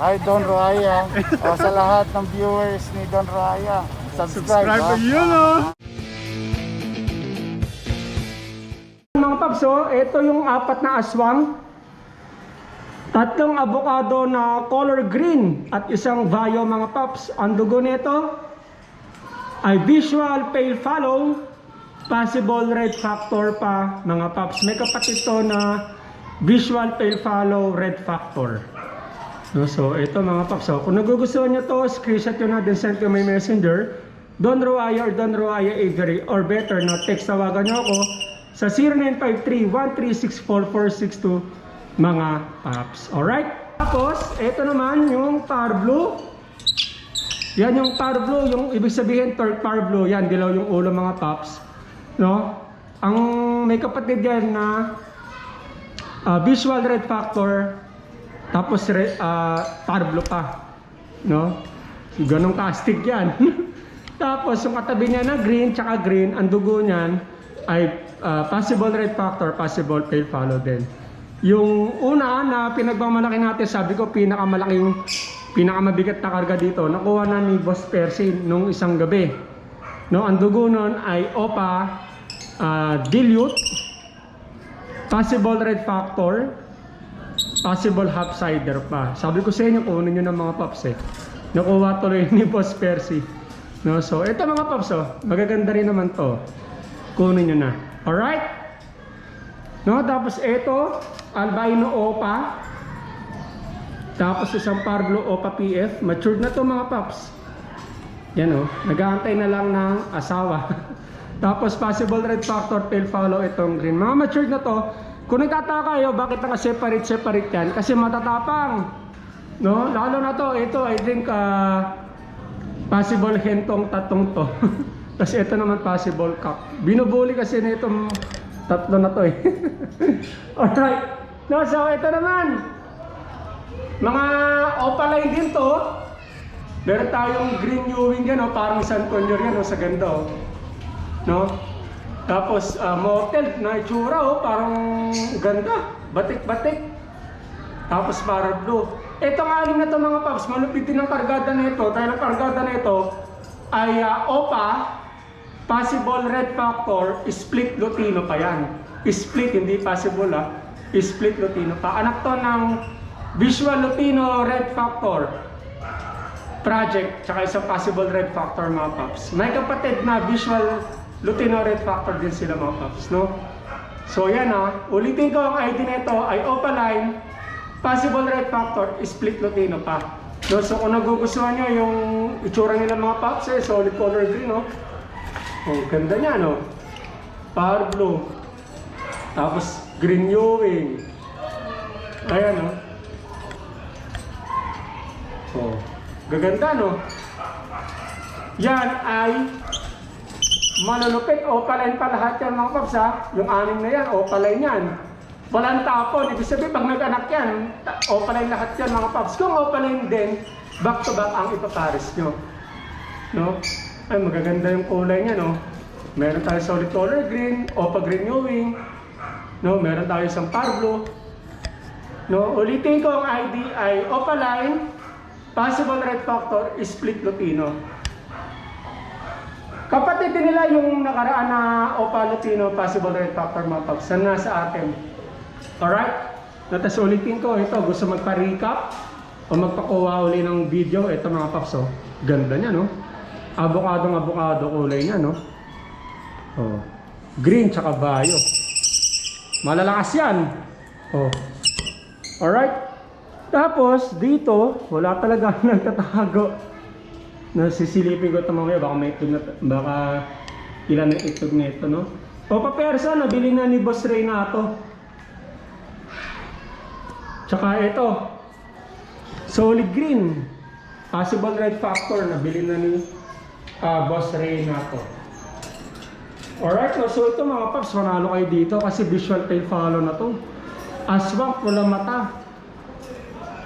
Hi Don Raya. o, sa lahat ng viewers ni Don Raya, subscribe. Subscribe ha? yun, oh. Mga paps, oh, ito yung apat na aswang. Tatlong avocado na color green at isang vayo mga paps. Ang dugo nito ay visual pale follow, possible red factor pa mga paps. May kapatid to na visual pale follow red factor. No, so ito mga paps, oh, kung nagugustuhan nyo to, screenshot nyo na din send ko may messenger. Don Roaya or Don Roaya Avery or better na text tawagan nyo ako sa 0953-1364462 mga paps. Alright? Tapos, ito naman yung power blue. Yan yung power blue, yung ibig sabihin torque power blue. Yan, dilaw yung ulo mga paps. No? Ang may kapatid yan na ah, visual red factor tapos re, ah, power blue pa. No? Ganong castig yan. Tapos yung katabi niya na green tsaka green, ang dugo niyan ay ah, possible red factor, possible pale follow din. Yung una na pinagmamalaki natin, sabi ko pinakamalaking, pinakamabigat na karga dito, nakuha na ni Boss Percy nung isang gabi. No, ang dugo nun ay OPA ah, dilute, possible red factor, possible half cider pa. Sabi ko sa inyo, kunin nyo ng mga paps eh. Nakuha tuloy ni Boss Percy. No, so, ito mga paps oh, magaganda rin naman to. Kunin nyo na. Alright? No, tapos ito, albino opa. Tapos isang parglo opa PF. Matured na to mga paps. Yan oh, nag-aantay na lang ng asawa. Tapos possible red factor tail follow itong green. Mga matured na to, kung nagtataka kayo bakit naka-separate separate yan, kasi matatapang. No? Lalo na to, ito I think ah, possible hentong tatong to. kasi ito naman possible cup. Binubuli kasi na itong tatlo na to eh. Alright. No, so ito naman. Mga opaline din to. Meron tayong green Ewing yan, oh, parang San Conyor yan oh, sa ganda. Oh. No? Tapos uh, motel na itsura, oh, parang ganda. Batik-batik. Tapos para blue. Itong alim na to mga paps, malupit din ang kargada na ito. Dahil ang kargada na ito ay ah, OPA, possible red factor, split Lutino pa yan. Split, hindi possible ah. Split Lutino pa. Anak to ng Visual Lutino Red Factor project, tsaka isang possible red factor mga paps. May kapatid na visual Lutino red factor din sila mga paps, no? So yan ah, ulitin ko ang ID nito ay Opaline, possible red factor, split Lutino pa. No, so kung nagugustuhan nyo yung itsura nila mga paps eh, solid color green, no? Oh, ganda niya, no? Power blue. Tapos green Ewing. Ayan, no? Oh. Gaganda, no? Yan ay manunupit. Opaline pa lahat yan mga paps, ha? Yung anim na yan, opaline yan. Walang tapon. Ibig sabihin, pag nag-anak yan, opaline lahat yan mga paps. Kung opaline din, back to back ang ipapares nyo. No? Ay, magaganda yung kulay niya, no? Meron tayo solid color green, opa green Ewing. No, meron tayo isang Parblo. No, ulitin ko ang ID ay Opaline, possible red factor, split Lutino. Kapatid nila yung nakaraan na Opa Lutino, possible red factor mga paps, na nasa atin. Alright? Natas ulitin ko, ito, gusto magpa-recap o magpakuha uli ng video, ito mga paps, oh. Ganda niya, no? Avocado avocado kulay niya, no? Oh. Green tsaka bayo. Malalakas yan. Oh. Alright? Tapos, dito, wala talaga nagtatago. Nasisilipin ko ito mamaya, baka may itlog na, baka ilan ang itlog nito, no? O papersa, nabili na ni Boss Renato. Tsaka ito, solid green. Possible red factor, nabili na ni ah, Boss Renato. Alright, no? so ito mga paps, manalo kayo dito kasi visual tail follow na to. Aswang, pula mata.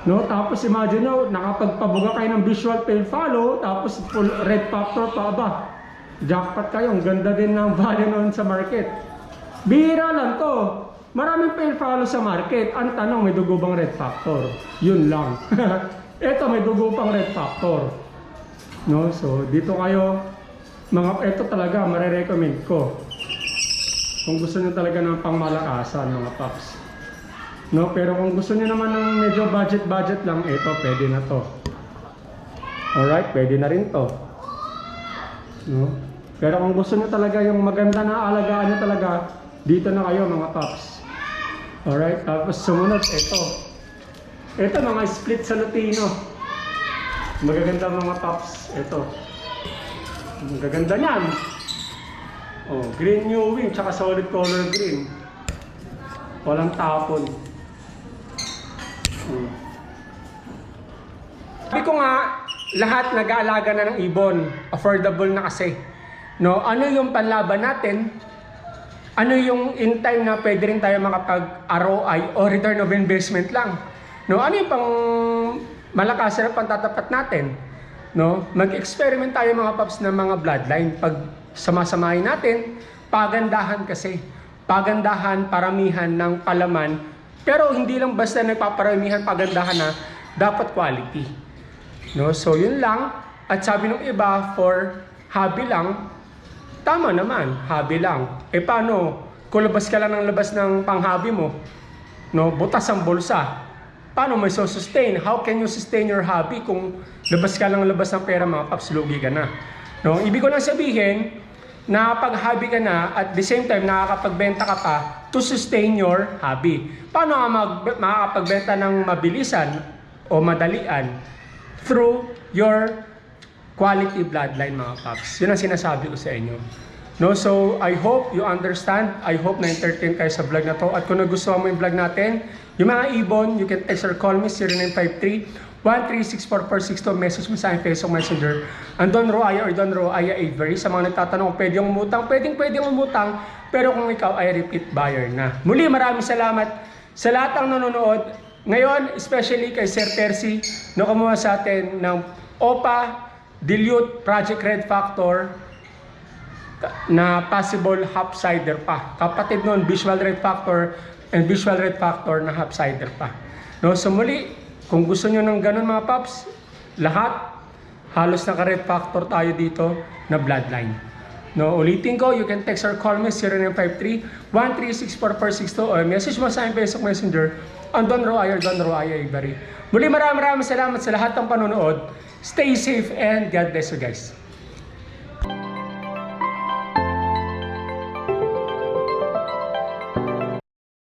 No, tapos imagine nyo, nakapagpabuga kayo ng visual tail follow, tapos full red factor pa ba? Jackpot kayo, ang ganda din ng value noon sa market. Bihira lang to. Maraming fail follow sa market. Ang tanong, may dugo bang red factor? Yun lang. Ito, may dugo pang red factor. No? So, dito kayo, mga, ito talaga, marirecommend ko. Kung gusto nyo talaga ng pangmalakasan, mga paps. No, pero kung gusto niyo naman ng medyo budget-budget lang, ito, pwede na to. Alright, pwede na rin to. No? Pero kung gusto niyo talaga yung maganda na alagaan niyo talaga, dito na kayo mga paps. Alright, tapos sumunod, ito. Ito, mga split sa Lutino. Magaganda mga paps, ito. Magaganda niyan. Oh, green new wing, tsaka solid color green. Walang tapon. Hmm. Sabi ko nga, lahat nag-aalaga na ng ibon. Affordable na kasi. No, ano yung panlaban natin? Ano yung in time na pwede rin tayo makapag-ROI o return of investment lang? No, ano yung pang malakas na pantatapat natin? No, mag-experiment tayo mga paps ng mga bloodline. Pag samasamahin natin, pagandahan kasi. Pagandahan, paramihan ng palaman. Pero hindi lang basta nagpaparamihan, pagandahan na, dapat quality. No? So, yun lang. At sabi ng iba, for hobby lang, tama naman, hobby lang. E paano, kung labas ka lang ng labas ng panghabi mo, no, butas ang bulsa, paano may sustain? How can you sustain your hobby kung labas ka lang ng labas ng pera, mga paps, lugi ka na. No? Ibig ko lang sabihin, na pag hobby ka na at the same time nakakapagbenta ka pa to sustain your hobby. Paano ka mag, makakapagbenta ng mabilisan o madalian? Through your quality bloodline mga paps. Yun ang sinasabi ko sa inyo. No, so I hope you understand. I hope na entertain kayo sa vlog na to. At kung nagustuhan mo yung vlog natin, yung mga ibon, you can text or call me 0953 1364462 message mo sa akin Facebook Messenger. Ang Don Roaya or Don Roaya Avery sa mga nagtatanong kung pwede yung umutang, pwedeng pwedeng umutang, pero kung ikaw ay repeat buyer na. Muli maraming salamat sa lahat ng nanonood. Ngayon, especially kay Sir Percy, na kumuha sa atin ng OPA Dilute Project Red Factor na possible half-sider pa. Kapatid nun, visual red factor and visual red factor na half-sider pa. No, so muli, kung gusto nyo ng ganun mga paps, lahat, halos naka-red factor tayo dito na bloodline. No, ulitin ko, you can text or call me 0953-1364462 or message mo sa akin Facebook Messenger on Don Roaya or Don Roaya Ibarri. Muli maraming maraming salamat sa lahat ng panonood. Stay safe and God bless you guys.